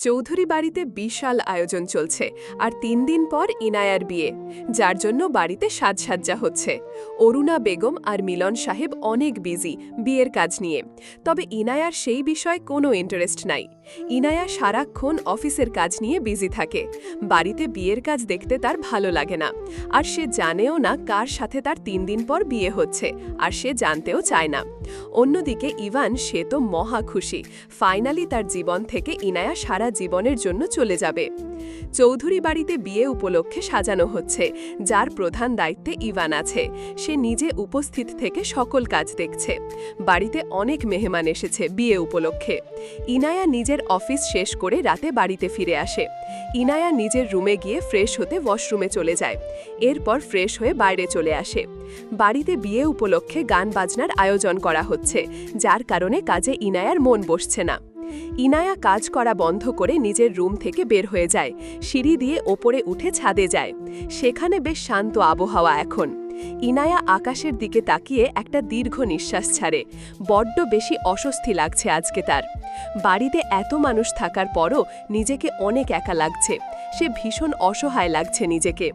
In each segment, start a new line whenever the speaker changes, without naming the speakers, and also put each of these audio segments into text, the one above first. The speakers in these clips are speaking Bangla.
চৌধুরী বাড়িতে বিশাল আয়োজন চলছে আর তিন দিন পর ইনায়ার বিয়ে, যার জন্য বাড়িতে সাজসাজ্জা হচ্ছে। অরুণা বেগম আর মিলন সাহেব অনেক বিজি বিয়ের কাজ নিয়ে। তবে ইনায়ার সেই বিষয়ে কোনো ইন্টারেস্ট নাই। ইনায়া সারাক্ষণ অফিসের কাজ নিয়ে বিজি থাকে। বাড়িতে বিয়ের কাজ দেখতে তার ভালো লাগে না। আর সে জানেও না কার সাথে তার তিন দিন পর বিয়ে হচ্ছে, আর সে জানতেও চায় না। অন্যদিকে ইভান, সে তো মহা খুশি। ফাইনালি তার জীবন থেকে ইনায়া সারা জীবনের জন্য চলে যাবে। চৌধুরী বাড়িতে বিয়ে উপলক্ষে সাজানো হচ্ছে, যার প্রধান দায়িত্বে ইভান আছে। সে নিজে উপস্থিত থেকে সকল কাজ দেখছে। বাড়িতে অনেক মেহমান এসেছে বিয়ে উপলক্ষে। ইনায়া নিজের অফিস শেষ করে রাতে বাড়িতে ফিরে আসে। ইনায়া নিজের রুমে গিয়ে ফ্রেশ হতে ওয়াশরুমে চলে যায়। এরপর ফ্রেশ হয়ে বাইরে চলে আসে। বাড়িতে বিয়ে উপলক্ষে গান বাজনার আয়োজন করা হচ্ছে, যার কারণে কাজে ইনায়ার মন বসছে না। ইনায়া কাজ করা বন্ধ করে নিজের রুম থেকে বের হয়ে যায়। সিঁড়ি দিয়ে ওপরে উঠে ছাদে যায়। সেখানে বেশ শান্ত আবহাওয়া এখন। ইনায়া আকাশের দিকে তাকিয়ে একটা দীর্ঘ নিঃশ্বাস ছাড়ে। বড্ড বেশি অস্বস্তি লাগছে আজকে তার। বাড়িতে এত মানুষ থাকার পরও নিজেকে অনেক একা লাগছে। সে ভীষণ অসহায় লাগছে নিজেকে।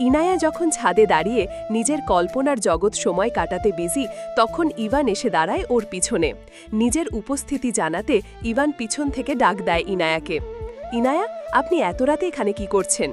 ইনায়া যখন ছাদে দাঁড়িয়ে নিজের কল্পনার জগৎ সময় কাটাতে বিজি, তখন ইভান এসে দাঁড়ায় ওর পিছনে। নিজের উপস্থিতি জানাতে ইভান পিছন থেকে ডাক দেয় ইনায়াকে। ইনায়া, আপনি এত রাতে এখানে কি করছেন?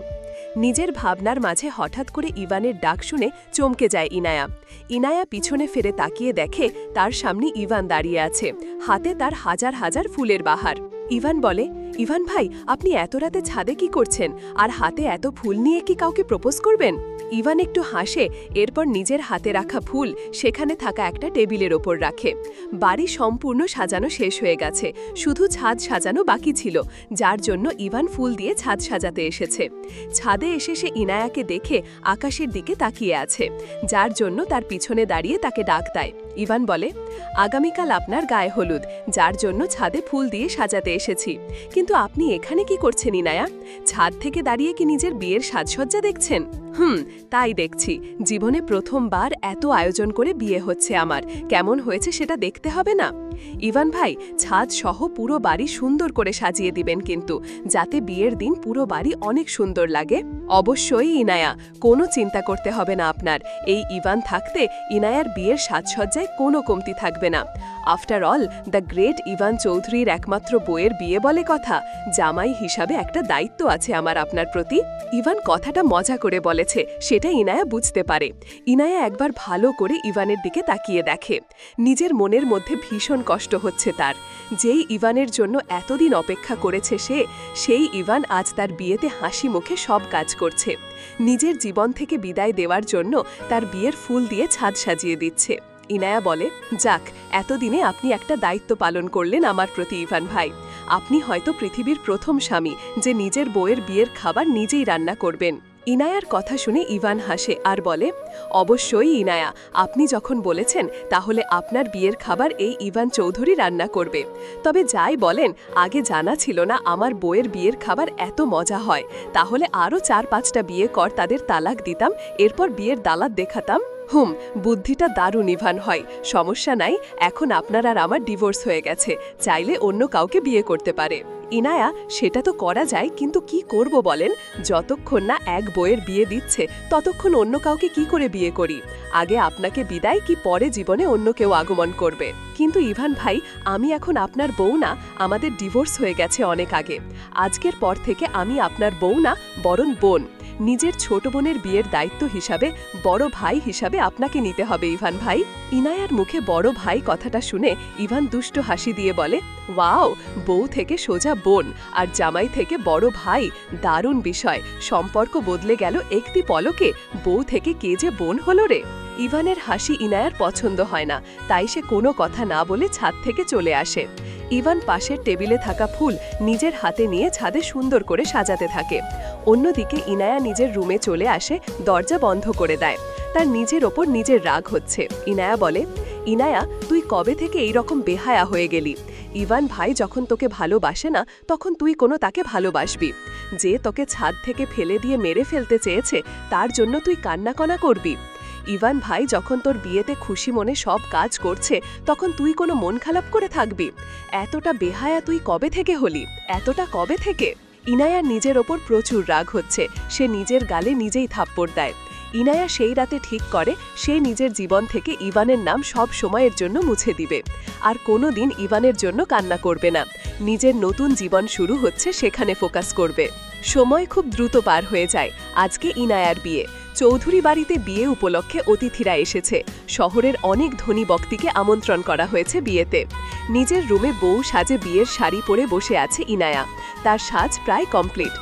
নিজের ভাবনার মাঝে হঠাৎ করে ইভানের ডাক শুনে চমকে যায় ইনায়া। ইনায়া পিছনে ফেরে তাকিয়ে দেখে তার সামনে ইভান দাঁড়িয়ে আছে। হাতে তার হাজার হাজার ফুলের বাহার। ইভান বলে, ইভান ভাই, আপনি এত রাতে ছাদে কি করছেন? আর হাতে এত ফুল নিয়ে কি কাউকে প্রপোজ করবেন? ইভান একটু হাসে, এরপর নিজের হাতে রাখা ফুল সেখানে থাকা একটা টেবিলের ওপর রাখে। বাড়ি সম্পূর্ণ সাজানো শেষ হয়ে গেছে, শুধু ছাদ সাজানো বাকি ছিল, যার জন্য ইভান ফুল দিয়ে ছাদ সাজাতে এসেছে। ছাদে এসে সে ইনায়াকে দেখে আকাশের দিকে তাকিয়ে আছে, যার জন্য তার পিছনে দাঁড়িয়ে তাকে ডাক দেয়। ইভান বলে, আগামীকাল আপনার গায়ে হলুদ, যার জন্য ছাদে ফুল দিয়ে সাজাতে এসেছি। কিন্তু আপনি এখানে কি করছেন ইনায়া? ছাদ থেকে দাঁড়িয়ে কি নিজের বিয়ের সাজসজ্জা দেখছেন? হুম, তাই দেখছি। জীবনে প্রথমবার এত আয়োজন করে বিয়ে হচ্ছে আমার। কেমন হয়েছে সেটা দেখতে হবে না? ইভান ভাই, ছাদ সহ পুরো বাড়ি সুন্দর করে সাজিয়ে দিবেন কিন্তু, যাতে বিয়ের দিন পুরো বাড়ি অনেক সুন্দর লাগে। অবশ্যই ইনায়া, কোনো চিন্তা করতে হবে না আপনার। এই ইভান থাকতে ইনায়ার বিয়ের সাজসজ্জায় কোনো কমতি থাকবে না। After all the great Ivan চৌধুরীর একমাত্র বইয়ের বিয়ে বলে কথা, জামাই হিসাবে একটা দায়িত্ব আছে আমার আপনার প্রতি। ইভান কথাটা মজা করে বলেছে, সেটা ইনায়া বুঝতে পারে। ইনায়া একবার ভালো করে ইভানের দিকে তাকিয়ে দেখে। নিজের মনের মধ্যে ভীষণ কষ্ট হচ্ছে তার। যেই ইভানের জন্য এতদিন অপেক্ষা করেছে সে, সেই ইভান আজ তার বিয়েতে হাসি মুখে সব কাজ করছে। নিজের জীবন থেকে বিদায় দেওয়ার জন্য তার বিয়ের ফুল দিয়ে ছাদ সাজিয়ে দিচ্ছে। ইনায়া বলে, যাক, এতদিনে আপনি একটা দায়িত্ব পালন করলেন আমার প্রতি, ইভান ভাই। আপনি হয়তো পৃথিবীর প্রথম স্বামী যে নিজের বউয়ের বিয়ের খাবার নিজেই রান্না করবেন। ইনায়ার কথা শুনে ইভান হাসে আর বলে, অবশ্যই ইনায়া, আপনি যখন বলেছেন তাহলে আপনার বিয়ের খাবার এই ইভান চৌধুরী রান্না করবে। তবে যাই বলেন, আগে জানা ছিল না আমার বইয়ের বিয়ের খাবার এত মজা হয়। তাহলে আরও চার পাঁচটা বিয়ে কর, তাদের তালাক দিতাম, এরপর বিয়ের দালাত দেখাতাম। হুম, বুদ্ধিটা দারুণ, ইভান, হয়। সমস্যা নাই, এখন আপনার আর আমার ডিভোর্স হয়ে গেছে। চাইলে অন্য কাউকে বিয়ে করতে পারে। ইনায়া, সেটা তো করা যায়, কিন্তু কি করব বলেন? যতক্ষণ না এক বইয়ের বিয়ে দিচ্ছে, ততক্ষণ অন্য কাউকে কি করে বিয়ে করি? আগে আপনাকে বিদায় কি পরে জীবনে অন্য কেউ আগমন করবে? কিন্তু ইভান ভাই, আমি এখন আপনার বউ না, আমাদের ডিভোর্স হয়ে গেছে অনেক আগে। আজকের পর থেকে আমি আপনার বউ না, বরং বোন। নিজের ছোট বোনের বিয়ের দায়িত্ব হিসাবে বড় ভাই হিসাবে আপনাকে নিতে হবে, ইভান ভাই। ইনায়ার মুখে বড় ভাই কথাটা শুনে ইভান দুষ্ট হাসি দিয়ে বলে, ওয়াও, বউ থেকে সোজা বোন আর জামাই থেকে বড় ভাই, দারুণ বিষয়। সম্পর্ক বদলে গেল একটি পলকে। বউ থেকে কে যে বোন হলো রে? ইভানের হাসি ইনায়ার পছন্দ হয় না, তাই সে কোনো কথা না বলে ছাদ থেকে চলে আসে। ইভান পাশের টেবিলে থাকা ফুল নিজের হাতে নিয়ে ছাদে সুন্দর করে সাজাতে থাকে। অন্যদিকে ইনায়া নিজের রুমে চলে আসে, দরজা বন্ধ করে দেয়। তার নিজের ওপর নিজের রাগ হচ্ছে। ইনায়া বলে, ইনায়া, তুই কবে থেকে এই রকম বেহায়া হয়ে গেলি? ইভান ভাই যখন তোকে ভালোবাসে না, তখন তুই কোনো তাকে ভালোবাসবি। যে তোকে ছাদ থেকে ফেলে দিয়ে মেরে ফেলতে চেয়েছে, তার জন্য তুই কান্নাকনা করবি। ইভান ভাই যখন তোর বিয়েতে খুশি মনে সব কাজ করছে, তখন তুই কোনো মন খারাপ করে থাকবি। এতটা বেহায়া তুই কবে থেকে হলি? এতটা কবে থেকে? ইনায়ার নিজের ওপর প্রচুর রাগ হচ্ছে, সে নিজের গালে নিজেই থাপ্পড় দেয়। ইনায়া সেই রাতে ঠিক করে, সে নিজের জীবন থেকে ইভানের নাম সব সময়ের জন্য মুছে দিবে। আর কোনো দিন ইভানের জন্য কান্না করবে না। নিজের নতুন জীবন শুরু হচ্ছে সেখানে ফোকাস করবে। সময় খুব দ্রুত পার হয়ে যায়, আজকে ইনায়ার বিয়ে। চৌধুরী বাড়িতে বিয়ে উপলক্ষে অতিথিরা এসেছে। শহরের অনেক ধনী ব্যক্তিকে আমন্ত্রণ করা হয়েছে বিয়েতে। নিজের রুমে বউ সাজে বিয়ের শাড়ি পরে বসে আছে ইনায়া। তার সাজ প্রায় কমপ্লিট।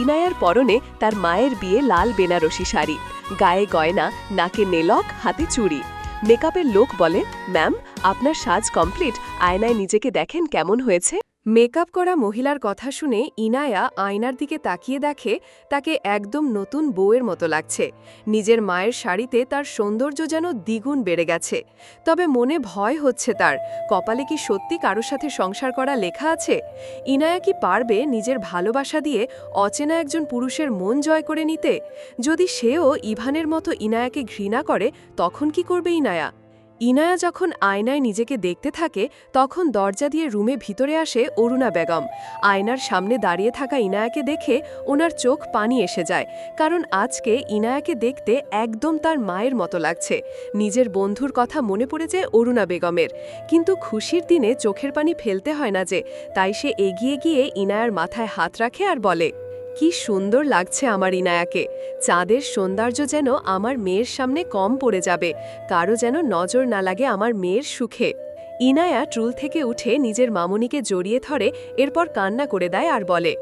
ইনায়ার পরনে তার মায়ের বিয়ে লাল বেনারসি শাড়ি। গায়ে গয়না, নাকে নেলক, হাতে চুড়ি। মেকআপের লোক বলে, ম্যাম, আপনার সাজ কমপ্লিট। আয়নায় নিজেকে দেখেন কেমন হয়েছে? মেকআপ করা মহিলার কথা শুনে ইনায়া আয়নার দিকে তাকিয়ে দেখে তাকে একদম নতুন বউয়ের মতো লাগছে। নিজের মায়ের শাড়িতে তার সৌন্দর্য যেন দ্বিগুণ বেড়ে গেছে। তবে মনে ভয় হচ্ছে তার। কপালে কি সত্যি কারোর সাথে সংসার করা লেখা আছে? ইনায়া কি পারবে নিজের ভালোবাসা দিয়ে অচেনা একজন পুরুষের মন জয় করে নিতে? যদি সেও ইভানের মতো ইনায়াকে ঘৃণা করে, তখন কি করবে ইনায়া? ইনায়া যখন আয়নায় নিজেকে দেখতে থাকে, তখন দরজা দিয়ে রুমে ভিতরে আসে অরুণা বেগম। আয়নার সামনে দাঁড়িয়ে থাকা ইনায়াকে দেখে ওনার চোখ পানি এসে যায়, কারণ আজকে ইনায়াকে দেখতে একদম তার মায়ের মতো লাগছে। নিজের বন্ধুর কথা মনে পড়ে যায় অরুণা বেগমের। কিন্তু খুশির দিনে চোখের পানি ফেলতে হয় না যে, তাই সে এগিয়ে গিয়ে ইনায়ার মাথায় হাত রাখে আর বলে কি সুন্দর লাগছে আমার ইনায়াকে। চাঁদের সৌন্দর্য যেন আমার মেয়ের সামনে কম পড়ে যাবে, কারও যেন নজর না লাগে আমার মেয়ের সুখে। ইনায়া ট্রুল থেকে উঠে নিজের মামুনিকে জড়িয়ে ধরে, এরপর কান্না করে দেয় আর বলে,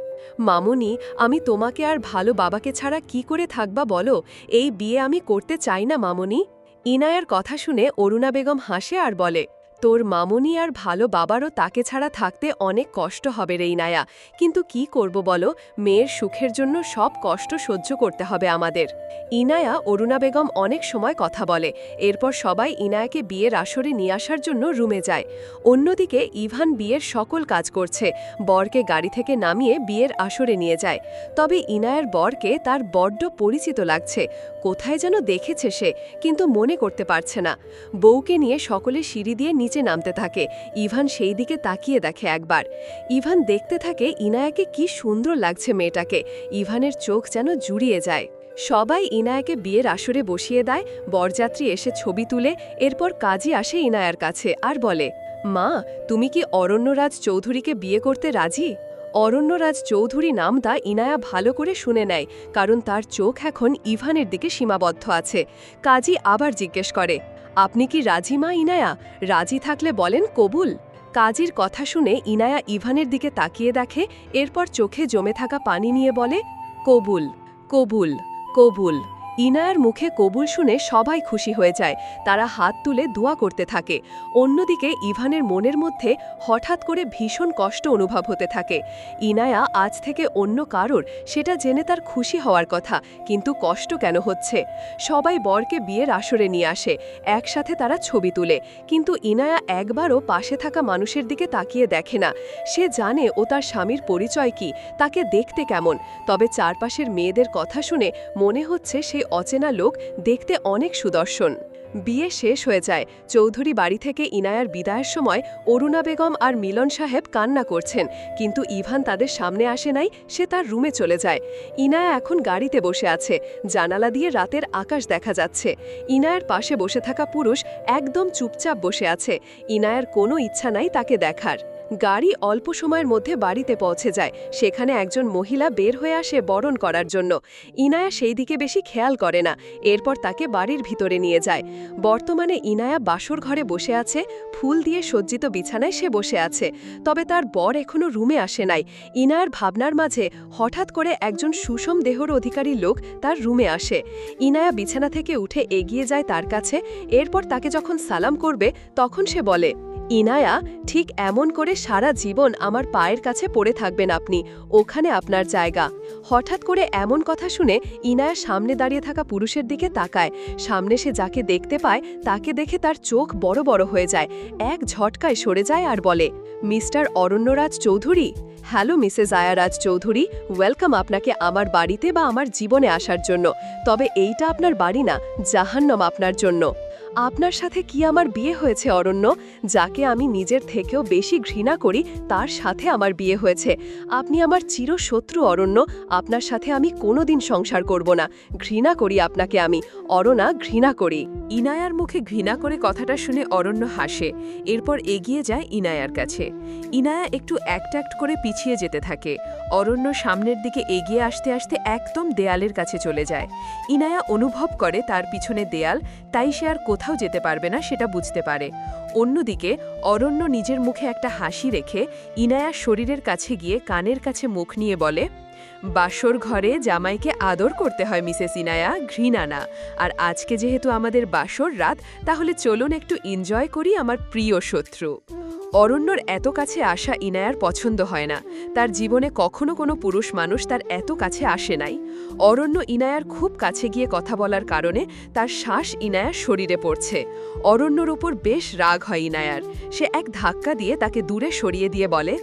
মামুনি, আমি তোমাকে আর ভালো বাবাকে ছাড়া কি করে থাকবা বলো? এই বিয়ে আমি করতে চাই না, মামুনি। ইনায়ার কথা শুনে অরুণা বেগম হাসে আর বলে তোর মামুনি আর ভালো বাবারও তাকে ছাড়া থাকতে অনেক কষ্ট হবে রে ইনায়া। কিন্তু কি করব বলো? মেয়ের সুখের জন্য সব কষ্ট সহ্য করতে হবে আমাদের। ইনায়া, অরুণা বেগম অনেক সময় কথা বলে। এরপর সবাই ইনায়াকে বিয়ের আসরে নিয়ে আসার জন্য রুমে যায়। অন্যদিকে ইভান বিয়ের সকল কাজ করছে। বরকে গাড়ি থেকে নামিয়ে বিয়ের আসরে নিয়ে যায়। তবে ইনায়ার বরকে তার বড্ড পরিচিত লাগছে। কোথায় যেন দেখেছে সে, কিন্তু মনে করতে পারছে না। বউকে নিয়ে সকলে সিঁড়ি দিয়ে নিচে নামতে থাকে। ইভান সেই দিকে তাকিয়ে দেখে একবার। ইভান দেখতে থাকে ইনায়াকে কি সুন্দর লাগছে মেয়েটাকে। ইভানের চোখ যেন জুড়িয়ে যায়। সবাই ইনায়াকে বিয়ের আসরে বসিয়ে দেয়। বরযাত্রী এসে ছবি তুলে, এরপর কাজী আসে ইনায়ার কাছে আর বলে, মা, তুমি কি অরণ্যরাজ চৌধুরীকে বিয়ে করতে রাজি? অরণ্যরাজ চৌধুরী নামটা ইনায়া ভালো করে শুনে নেয়, কারণ তার চোখ এখন ইভানের দিকে সীমাবদ্ধ আছে। কাজী আবার জিজ্ঞেস করে আপনি কি রাজি মা ইনায়া? রাজি থাকলে বলেন কবুল। কাজীর কথা শুনে ইনায়া ইভানের দিকে তাকিয়ে দেখে, এরপর চোখে জমে থাকা পানি নিয়ে বলে, কবুল কবুল কবুল। ইনায়ার মুখে কবুল শুনে সবাই খুশি হয়ে যায়। তারা হাত তুলে দোয়া করতে থাকে। অন্যদিকে ইভানের মনের মধ্যে হঠাৎ করে ভীষণ কষ্ট অনুভব হতে থাকে। ইনায়া আজ থেকে অন্য কারোর, সেটা জেনে তার খুশি হওয়ার কথা, কিন্তু কষ্ট কেন হচ্ছে? সবাই বরকে বিয়ের আসরে নিয়ে আসে, একসাথে তারা ছবি তুলে। কিন্তু ইনায়া একবারও পাশে থাকা মানুষের দিকে তাকিয়ে দেখে না। সে জানে ও তার স্বামীর পরিচয় কি, তাকে দেখতে কেমন। তবে চারপাশের মেয়েদের কথা শুনে মনে হচ্ছে সেই অচেনা লোক দেখতে অনেক সুদর্শন। বিয়ে শেষ হয়ে যায়। চৌধুরী বাড়ি থেকে ইনায়ার বিদায়ের সময় অরুণা বেগম আর মিলন সাহেব কান্না করছেন। কিন্তু ইভান তাদের সামনে আসে নাই, সে তার রুমে চলে যায়। ইনায়া এখন গাড়িতে বসে আছে। জানালা দিয়ে রাতের আকাশ দেখা যাচ্ছে। ইনায়ার পাশে বসে থাকা পুরুষ একদম চুপচাপ বসে আছে। ইনায়ার কোনো ইচ্ছা নাই তাকে দেখার। গাড়ি অল্প সময়ের মধ্যে বাড়িতে পৌঁছে যায়। সেখানে একজন মহিলা বের হয়ে আসে বরণ করার জন্য। ইনায়া সেই দিকে বেশি খেয়াল করে না। এরপর তাকে বাড়ির ভিতরে নিয়ে যায়। বর্তমানে ইনায়া বাসর ঘরে বসে আছে। ফুল দিয়ে সজ্জিত বিছানায় সে বসে আছে। তবে তার বর এখনও রুমে আসে নাই। ইনায়ার ভাবনার মাঝে হঠাৎ করে একজন সুষম দেহর অধিকারী লোক তার রুমে আসে। ইনায়া বিছানা থেকে উঠে এগিয়ে যায় তার কাছে। এরপর তাকে যখন সালাম করবে, তখন সে বলে ইনায়া, ঠিক এমন করে সারা জীবন আমার পায়ের কাছে পড়ে থাকবেন আপনি, ওখানে আপনার জায়গা। হঠাৎ করে এমন কথা শুনে ইনায়া সামনে দাঁড়িয়ে থাকা পুরুষের দিকে তাকায়। সামনে সে যাকে দেখতে পায়, তাকে দেখে তার চোখ বড় বড় হয়ে যায়, এক ঝটকায় সরে যায় আর বলে, mister Aranyaraj Chowdhury? Hello, Mrs Ayaraj Chowdhury, welcome আপনাকে আমার বাড়িতে বা আমার জীবনে আসার জন্য। তবে এইটা আপনার বাড়ি না, জাহান্নম আপনার জন্য। আপনার সাথে কি আমার বিয়ে হয়েছে, অরণ্য? যাকে আমি নিজের থেকেও বেশি ঘৃণা করি, তার সাথে আমার বিয়ে হয়েছে। আপনি আমার চিরশত্রু, অরণ্য। আপনার সাথে আমি কোনোদিন সংসার করব না। ঘৃণা করি আপনাকে আমি। অরণা, ঘৃণা করি। ইনায়ার মুখে ঘৃণা করে কথাটা শুনে অরণ্য হাসে। এরপর এগিয়ে যায় ইনায়ার কাছে। ইনায়া একটু অ্যাক্ট করে পিছিয়ে যেতে থাকে। অরণ্য সামনের দিকে এগিয়ে আসতে আসতে একদম দেয়ালের কাছে চলে যায়। ইনায়া অনুভব করে তার পিছনে দেয়াল, তাই সে আর কোথাও যেতে পারবে না সেটা বুঝতে পারে। অন্যদিকে, অরণ্য নিজের মুখে একটা হাসি রেখে ইনায়া শরীরের কাছে গিয়ে কানের কাছে মুখ নিয়ে বলে, বাসর ঘরে জামাইকে আদর করতে হয়, মিসেস ইনায়া, ঘৃণা না। আর আজকে যেহেতু আমাদের বাসর রাত, তাহলে চলুন একটু এনজয় করি আমার প্রিয় শত্রু। অরণ্যর এত কাছে আসা ইনায়ার পছন্দ হয় না। তার জীবনে কখনো কোনো পুরুষ মানুষ তার এত কাছে আসে নাই। অরণ্য ইনায়ার খুব কাছে গিয়ে কথা বলার কারণে তার শ্বাস ইনায়ার শরীরে পড়ছে। অরণ্যর ওপর বেশ রাগ হয় ইনায়ার। সে এক ধাক্কা দিয়ে তাকে দূরে সরিয়ে দিয়ে বলে,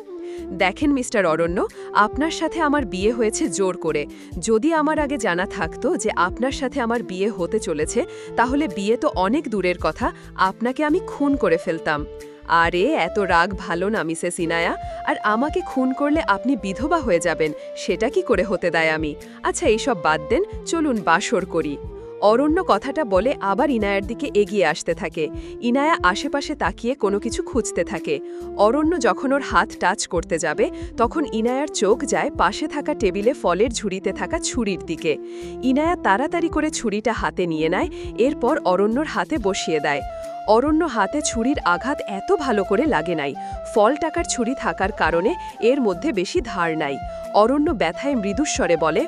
দেখেন মিস্টার অরণ্য, আপনার সাথে আমার বিয়ে হয়েছে জোর করে। যদি আমার আগে জানা থাকতো যে আপনার সাথে আমার বিয়ে হতে চলেছে, তাহলে বিয়ে তো অনেক দূরের কথা, আপনাকে আমি খুন করে ফেলতাম। আরে, এত রাগ ভালো না, মিসেস ইনায়া। আর আমাকে খুন করলে আপনি বিধবা হয়ে যাবেন, সেটা কি করে হতে দেয় আমি? আচ্ছা এইসব বাদ দেন, চলুন বাসর করি। অরণ্য কথাটা বলে আবার ইনায়ার দিকে এগিয়ে আসতে থাকে। ইনায়া আশেপাশে তাকিয়ে কোনো কিছু খুঁজতে থাকে। অরণ্য যখন ওর হাত টাচ করতে যাবে, তখন ইনায়ার চোখ যায় পাশে থাকা টেবিলে ফলের ঝুড়িতে থাকা ছুরির দিকে। ইনায়া তাড়াতাড়ি করে ছুরিটা হাতে নিয়ে নেয়, এরপর অরণ্যর হাতে বসিয়ে দেয়। অরণ্য হাতে ছুরির আঘাত এত ভালো করে লাগে নাই। ফল টাকার ছুরি থাকার কারণে এর মধ্যে বেশি ধার নাই। অরণ্য ব্যথায় মৃদুস্বরে বলে,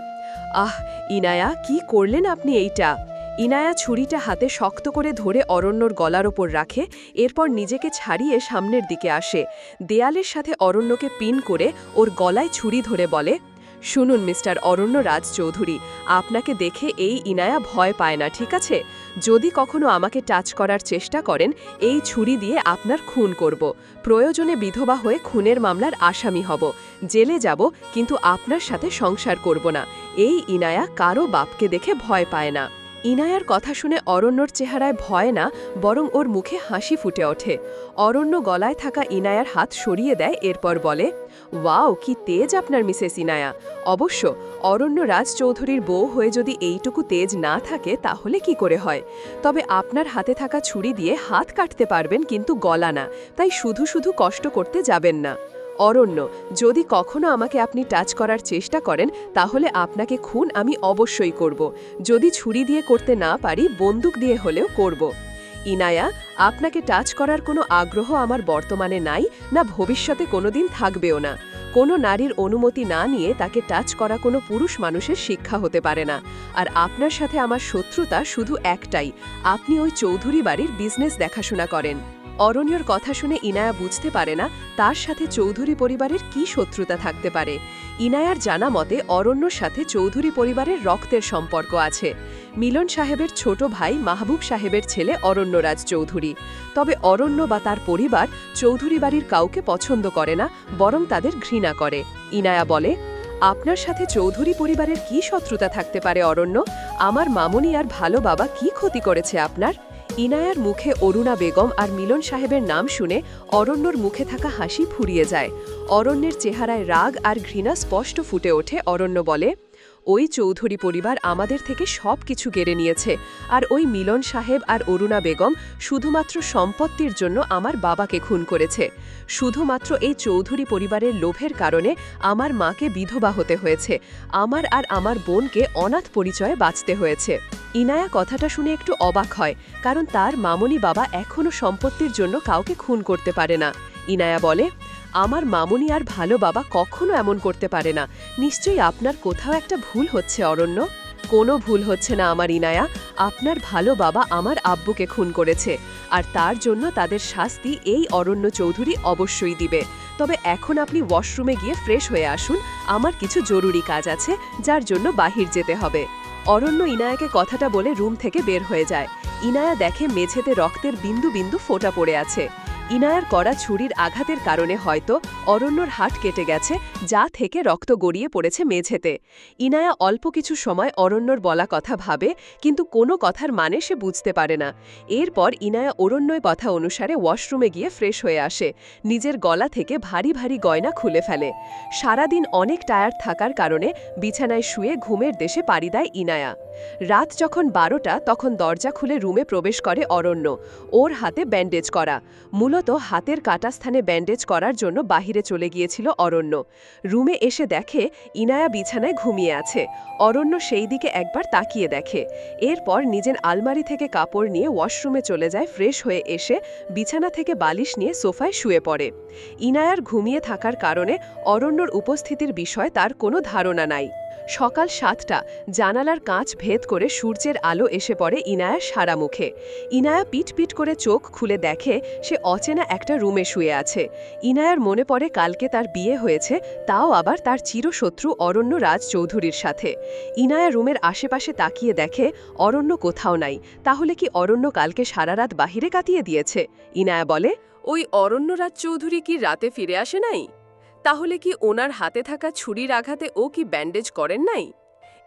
আহ, ইনায়া, কি করলেন আপনি এইটা? ইনায়া ছুরিটা হাতে শক্ত করে ধরে অরণ্যর গলার ওপর রাখে, এরপর নিজেকে ছাড়িয়ে সামনের দিকে আসে। দেয়ালের সাথে অরণ্যকে পিন করে ওর গলায় ছুরি ধরে বলে শুনুন মিস্টার অরণ্য রাজ চৌধুরী, আপনাকে দেখে এই ইনায়া ভয় পায় না, ঠিক আছে? যদি কখনো আমাকে টাচ করার চেষ্টা করেন, এই ছুরি দিয়ে আপনার খুন করব। প্রয়োজনে বিধবা হয়ে খুনের মামলার আসামি হব। জেলে যাব, কিন্তু আপনার সাথে সংসার করব না। এই ইনায়া কারও বাপকে দেখে ভয় পায় না। ইনায়ার কথা শুনে অরণ্যর চেহারায় ভয় না, বরং ওর মুখে হাসি ফুটে ওঠে। অরণ্য গলায় থাকা ইনায়ার হাত সরিয়ে দেয়, এরপর বলে, ওয়াও, কি তেজ আপনার, মিসেস ইনায়া। অবশ্য অরণ্য রাজ চৌধুরীর বউ হয়ে যদি এইটুকু তেজ না থাকে, তাহলে কি করে হয়? তবে আপনার হাতে থাকা ছুরি দিয়ে হাত কাটতে পারবেন, কিন্তু গলা না। তাই শুধু শুধু কষ্ট করতে যাবেন না। অরণ্য, যদি কখনো আমাকে আপনি টাচ করার চেষ্টা করেন, তাহলে আপনাকে খুন আমি অবশ্যই করব। যদি ছুরি দিয়ে করতে না পারি, বন্দুক দিয়ে হলেও করব। ইনায়া, আপনাকে টাচ করার কোনো আগ্রহ আমার বর্তমানে নাই, না ভবিষ্যতে কোনোদিন থাকবেও না। কোনো নারীর অনুমতি না নিয়ে তাকে টাচ করা কোনো পুরুষ মানুষের শিক্ষা হতে পারে না। আর আপনার সাথে আমার শত্রুতা শুধু একটাই, আপনি ওই চৌধুরী বাড়ির বিজনেস দেখাশোনা করেন। অরণ্যর কথা শুনে ইনায়া বুঝতে পারে না তার সাথে চৌধুরী পরিবারের কি শত্রুতা থাকতে পারে। ইনায়ার জানা মতে অরণ্যর সাথে চৌধুরী পরিবারের রক্তের সম্পর্ক আছে। মিলন সাহেবের ছোট ভাই মাহবুব সাহেবের ছেলে অরণ্যরাজ চৌধুরী। তবে অরণ্য বা তার পরিবার চৌধুরী বাড়ির কাউকে পছন্দ করে না, বরং তাদের ঘৃণা করে। ইনায়া বলে, আপনার সাথে চৌধুরী পরিবারের কি শত্রুতা থাকতে পারে অরণ্য? আমার মামনি আর ভালো বাবা কি ক্ষতি করেছে আপনার? ইনায়ার মুখে অরুণা বেগম আর মিলন সাহেবের নাম শুনে অরণ্যর মুখে থাকা হাসি ফুরিয়ে যায়। অরণ্যের চেহারায় রাগ আর ঘৃণা স্পষ্ট ফুটে ওঠে, অরণ্য বলে ওই চৌধুরী পরিবার আমাদের থেকে সব কিছু কেড়ে নিয়েছে। আর ওই মিলন সাহেব আর অরুণা বেগম শুধুমাত্র সম্পত্তির জন্য আমার বাবাকে খুন করেছে। শুধুমাত্র এই চৌধুরী পরিবারের লোভের কারণে আমার মাকে বিধবা হতে হয়েছে। আমার আর আমার বোনকে অনাথ পরিচয়ে বাঁচতে হয়েছে। ইনায়া কথাটা শুনে একটু অবাক হয়, কারণ তার মামনি বাবা এখনও সম্পত্তির জন্য কাউকে খুন করতে পারে না। ইনায়া বলে আমার মামুনি আর ভালো বাবা কখনো এমন করতে পারে না। নিশ্চয়ই আপনার কোথাও একটা ভুল হচ্ছে, অরণ্য। কোনো ভুল হচ্ছে না আমার ইনায়া। আপনার ভালো বাবা আমার আব্বুকে খুন করেছে। আর তার জন্য তাদের শাস্তি এই অরণ্য চৌধুরী অবশ্যই দিবে। তবে এখন আপনি ওয়াশরুমে গিয়ে ফ্রেশ হয়ে আসুন। আমার কিছু জরুরি কাজ আছে, যার জন্য বাহির যেতে হবে। অরণ্য ইনায়াকে কথাটা বলে রুম থেকে বের হয়ে যায়। ইনায়া দেখে মেঝেতে রক্তের বিন্দু বিন্দু ফোটা পড়ে আছে। ইনায়ার করা ছুরির আঘাতের কারণে হয়তো অরণ্যর হাট কেটে গেছে, যা থেকে রক্ত গড়িয়ে পড়েছে মেঝেতে। ইনায়া অল্প কিছু সময় অরণ্যর বলা কথা ভাবে, কিন্তু কোনো কথার মানে সে বুঝতে পারে না। এরপর ইনায়া অরণ্যর কথা অনুসারে ওয়াশরুমে গিয়ে ফ্রেশ হয়ে আসে, নিজের গলা থেকে ভারী ভারী গয়না খুলে ফেলে। সারাদিন অনেক টায়ার থাকার কারণে বিছানায় শুয়ে ঘুমের দেশে পাড়ি দেয় ইনায়া। রাত যখন বারোটা, তখন দরজা খুলে রুমে প্রবেশ করে অরণ্য। ওর হাতে ব্যান্ডেজ করা। মূলত হাতের কাটা স্থানে ব্যান্ডেজ করার জন্য বাহিরে চলে গিয়েছিল অরণ্য। রুমে এসে দেখে ইনায়া বিছানায় ঘুমিয়ে আছে। অরণ্য সেই দিকে একবার তাকিয়ে দেখে। এরপর নিজের আলমারি থেকে কাপড় নিয়ে ওয়াশরুমে চলে যায়, ফ্রেশ হয়ে এসে বিছানা থেকে বালিশ নিয়ে সোফায় শুয়ে পড়ে। ইনায়ার ঘুমিয়ে থাকার কারণে অরণ্যর উপস্থিতির বিষয়ে তার কোনো ধারণা নাই। সকাল সাতটা জানালার কাঁচ ভেদ করে সূর্যের আলো এসে পড়ে ইনায়া সারা মুখে। ইনায়া পিট পিট করে চোখ খুলে দেখে সে অচেনা একটা রুমে শুয়ে আছে। ইনায়ার মনে পড়ে কালকে তার বিয়ে হয়েছে, তাও আবার তার চিরশত্রু অরণ্য রাজ চৌধুরীর সাথে। ইনায়া রুমের আশেপাশে তাকিয়ে দেখে, অরণ্য কোথাও নাই, তাহলে কি অরণ্য কালকে সারা রাত বাহিরে কাটিয়ে দিয়েছে? ইনায়া বলে,
ওই অরণ্যরাজ চৌধুরী কি রাতে ফিরে আসে নাই? তাহলে কি ওনার হাতে থাকা ছুরির আঘাতে ও কি ব্যান্ডেজ করেন নাই?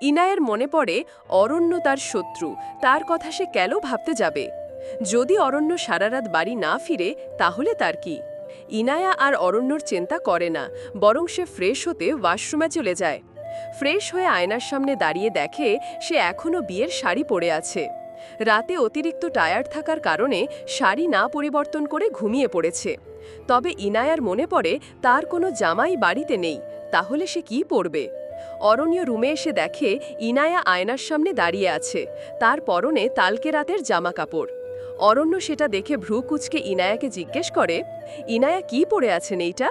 ইনায়ের মনে পড়ে, অরণ্য তার শত্রু, তার কথা সে কেন ভাবতে যাবে? যদি অরণ্য সারারাত বাড়ি না ফিরে, তাহলে তার কি? ইনায়া আর অরণ্যর চিন্তা করে না, বরং সে ফ্রেশ হতে ওয়াশরুমে চলে যায়। ফ্রেশ হয়ে আয়নার সামনে দাঁড়িয়ে দেখে সে এখনও বিয়ের শাড়ি পরে আছে। রাতে অতিরিক্ত টায়ার্ড থাকার কারণে শাড়ি না পরিবর্তন করে ঘুমিয়ে পড়েছে। তবে ইনায়ার মনে পড়ে তার কোনো জামাই বাড়িতে নেই, তাহলে সে কি পরবে? অরণ্য রুমে এসে দেখে ইনায়া আয়নার সামনে দাঁড়িয়ে আছে, তার পরনে তালকে রাতের জামা কাপড় অরণ্য সেটা দেখে ভ্রু কুচকে ইনায়াকে জিজ্ঞেস করে, ইনায়া কি পরে আছেন এইটা?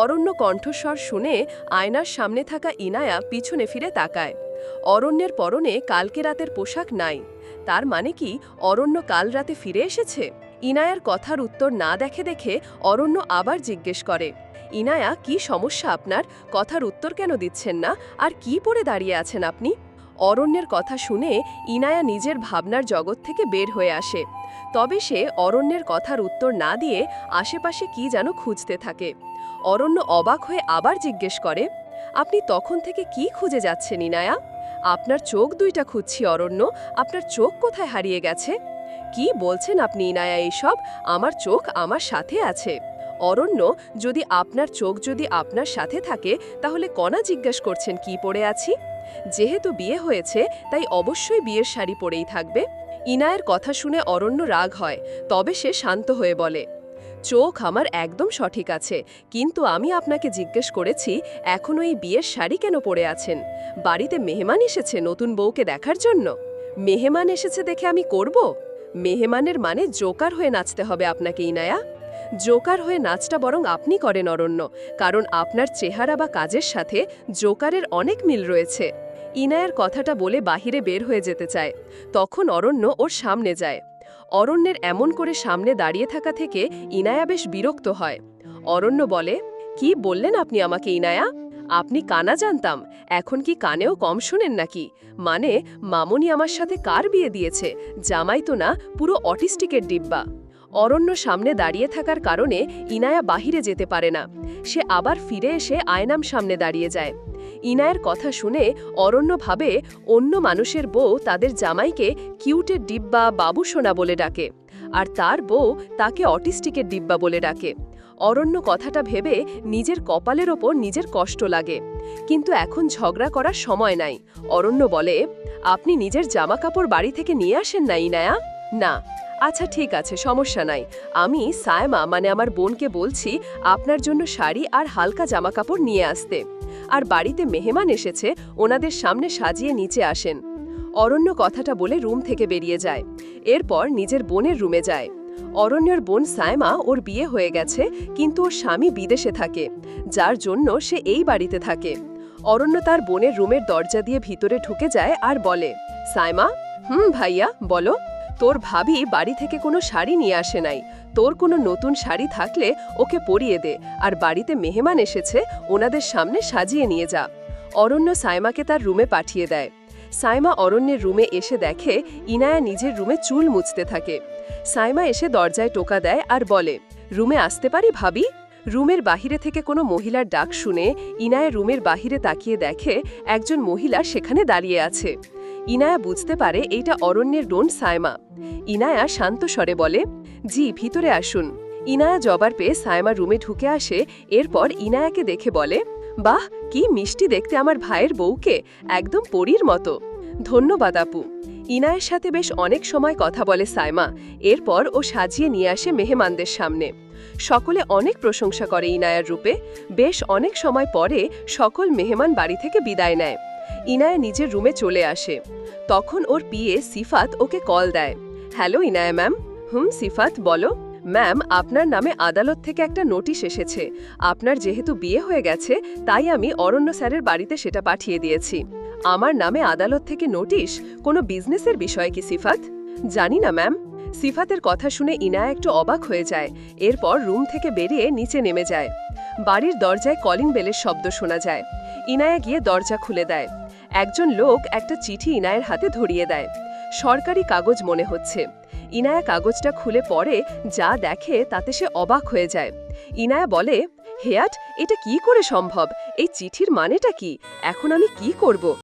অরণ্য কণ্ঠস্বর শুনে আয়নার সামনে থাকা ইনায়া পিছনে ফিরে তাকায়। অরণ্যের পরনে কালকে রাতের পোশাক নাই, তার মানে কি অরণ্য কাল রাতে ফিরে এসেছে? ইনায়ার কথার উত্তর না দেখে দেখে অরণ্য আবার জিজ্ঞেস করে, ইনায়া, কি সমস্যা আপনার? কথার উত্তর কেন দিচ্ছেন না? আর কি পরে দাঁড়িয়ে আছেন আপনি? অরণ্যের কথা শুনে ইনায়া নিজের ভাবনার জগৎ থেকে বের হয়ে আসে। তবে সে অরণ্যের কথার উত্তর না দিয়ে আশেপাশে কি যেন খুঁজতে থাকে। অরণ্য অবাক হয়ে আবার জিজ্ঞেস করে, আপনি তখন থেকে কি খুঁজে যাচ্ছেন ইনায়া? আপনার চোখ দুইটা খুঁজছি অরণ্য। আপনার চোখ কোথায় হারিয়ে গেছে? কি বলছেন আপনি, ইনায়া, এইসব? আমার চোখ আমার সাথে আছে। অরণ্য, যদি আপনার চোখ যদি আপনার সাথে থাকে, তাহলে কণা জিজ্ঞেস করছেন, কি পরে আছি? যেহেতু বিয়ে হয়েছে, তাই অবশ্যই বিয়ের শাড়ি পরেই থাকবে। ইনায়ের কথা শুনে অরণ্য রাগ হয়, তবে সে শান্ত হয়ে বলে, চোখ আমার একদম সঠিক আছে, কিন্তু আমি আপনাকে জিজ্ঞেস করেছি এখনও এই বিয়ের শাড়ি কেন পরে আছেন? বাড়িতে মেহমান এসেছে নতুন বউকে দেখার জন্য। মেহমান এসেছে দেখে আমি করব? মেহমানের মানে জোকার হয়ে নাচতে হবে আপনাকে, ইনায়া। জোকার হয়ে নাচটা বরং আপনি করেন, অরণ্য, কারণ আপনার চেহারা বা কাজের সাথে জোকারের অনেক মিল রয়েছে। ইনায়ার কথাটা বলে বাহিরে বের হয়ে যেতে চায়। তখন অরণ্য ওর সামনে যায়। অরণ্যের এমন করে সামনে দাঁড়িয়ে থাকা থেকে ইনায়া বেশ বিরক্ত হয়। অরণ্য বলে, কি বললেন আপনি আমাকে, ইনায়া? আপনি কানা জানতাম, এখন কি কানেও কম শোনেন নাকি? মানে মামনি আমার সাথে কার বিয়ে দিয়েছে? জামাই তো না, পুরো অটিস্টিকের ডিব্বা। অরণ্য সামনে দাঁড়িয়ে থাকার কারণে ইনায়া বাহিরে যেতে পারে না। সে আবার ফিরে এসে আয়নাম সামনে দাঁড়িয়ে যায়। ইনায়ের কথা শুনে অরণ্য ভাবে অন্য মানুষের বউ তাদের জামাইকে কিউটের ডিব্বা বাবু সোনা বলে ডাকে, আর তার বউ তাকে অটিস্টিকের ডিব্বা বলে ডাকে। অরণ্য কথাটা ভেবে নিজের কপালের ওপর নিজের কষ্ট লাগে। কিন্তু এখন ঝগড়া করার সময় নাই। অরণ্য বলে, আপনি নিজের জামাকাপড় বাড়ি থেকে নিয়ে আসেন না, ইনায়া? না। আচ্ছা ঠিক আছে, সমস্যা নাই। আমি সায়মা মানে আমার বোনকে বলছি আপনার জন্য শাড়ি আর হালকা জামাকাপড় নিয়ে আসতে। আর বাড়িতে মেহমান এসেছে, ওনাদের সামনে সাজিয়ে নিচে আসেন। অরণ্য কথাটা বলে রুম থেকে বেরিয়ে যায়। এরপর নিজের বোনের রুমে যায়। অরণ্যর বোন সায়মা ওর বিয়ে হয়ে গেছে, কিন্তু ওর স্বামী বিদেশে থাকে, যার জন্য সে এই বাড়িতে থাকে। অরণ্য তার বোনের রুমের দরজা দিয়ে ভিতরে ঢুকে যায় আর বলে সায়মা হুম ভাইয়া, বলো, তোর ভাবি বাড়ি থেকে কোনো শাড়ি নিয়ে আসে নাই। তোর কোনো নতুন শাড়ি থাকলে ওকে পরিয়ে দে, আর বাড়িতে মেহমান এসেছে, ওনাদের সামনে সাজিয়ে নিয়ে যা। অরণ্য সাইমাকে তার রুমে পাঠিয়ে দেয়। সাইমা অরণ্যের রুমে এসে দেখে, ইনায়া নিজের রুমে চুল মুছতে থাকে। সাইমা এসে দরজায় টোকা দেয় আর বলে, রুমে আসতে পারি ভাবি? রুমের বাহিরে থেকে কোনো মহিলার ডাক শুনে ইনায়া রুমের বাহিরে তাকিয়ে দেখে একজন মহিলা সেখানে দাঁড়িয়ে আছে। ইনায়া বুঝতে পারে এইটা অরণ্যের ডোন সায়মা ইনায়া শান্ত স্বরে বলে, জি, ভিতরে আসুন। ইনায়া জবার পেয়ে সায়মা রুমে ঢুকে আসে, এরপর ইনায়াকে দেখে বলে, বাহ, কি মিষ্টি দেখতে আমার ভাইয়ের বউকে, একদম পরীর মতো। ধন্যবাদ আপু। ইনায়ের সাথে বেশ অনেক সময় কথা বলে সাইমা। এরপর ও সাজিয়ে নিয়ে আসে মেহমানদের সামনে। সকলে অনেক প্রশংসা করে ইনায়ার রূপে। বেশ অনেক সময় পরে সকল মেহমান বাড়ি থেকে বিদায় নেয়। ইনায়া নিজের রুমে চলে আসে। তখন ওর পিএ সিফাত ওকে কল দেয়। Hello Inaya ma'am. হুম, সিফাত, বলো। ম্যাম, আপনার নামে আদালত থেকে একটা নোটিশ এসেছে। আপনার যেহেতু বিয়ে হয়ে গেছে, তাই আমি অরণ্য স্যারের বাড়িতে সেটা পাঠিয়ে দিয়েছি। আমার নামে আদালত থেকে নোটিশ? কোনো বিজনেসের বিষয়ে কি, সিফাত? জানি না, ম্যাম। সিফাতের কথা শুনে ইনায়া একটু অবাক হয়ে যায়। এরপর রুম থেকে বেরিয়ে নিচে নেমে যায়। বাড়ির দরজায় কলিং বেলের শব্দ শোনা যায়। ইনায়া গিয়ে দরজা খুলে দেয়। একজন লোক একটা চিঠি ইনায়ের হাতে ধরিয়ে দেয়। সরকারি কাগজ মনে হচ্ছে। ইনায়া কাগজটা খুলে পড়ে, যা দেখে তাতে সে অবাক হয়ে যায়। ইনায়া বলে হেয়াট এটা কি করে সম্ভব? এই চিঠির মানেটা কি? এখন আমি কি করব?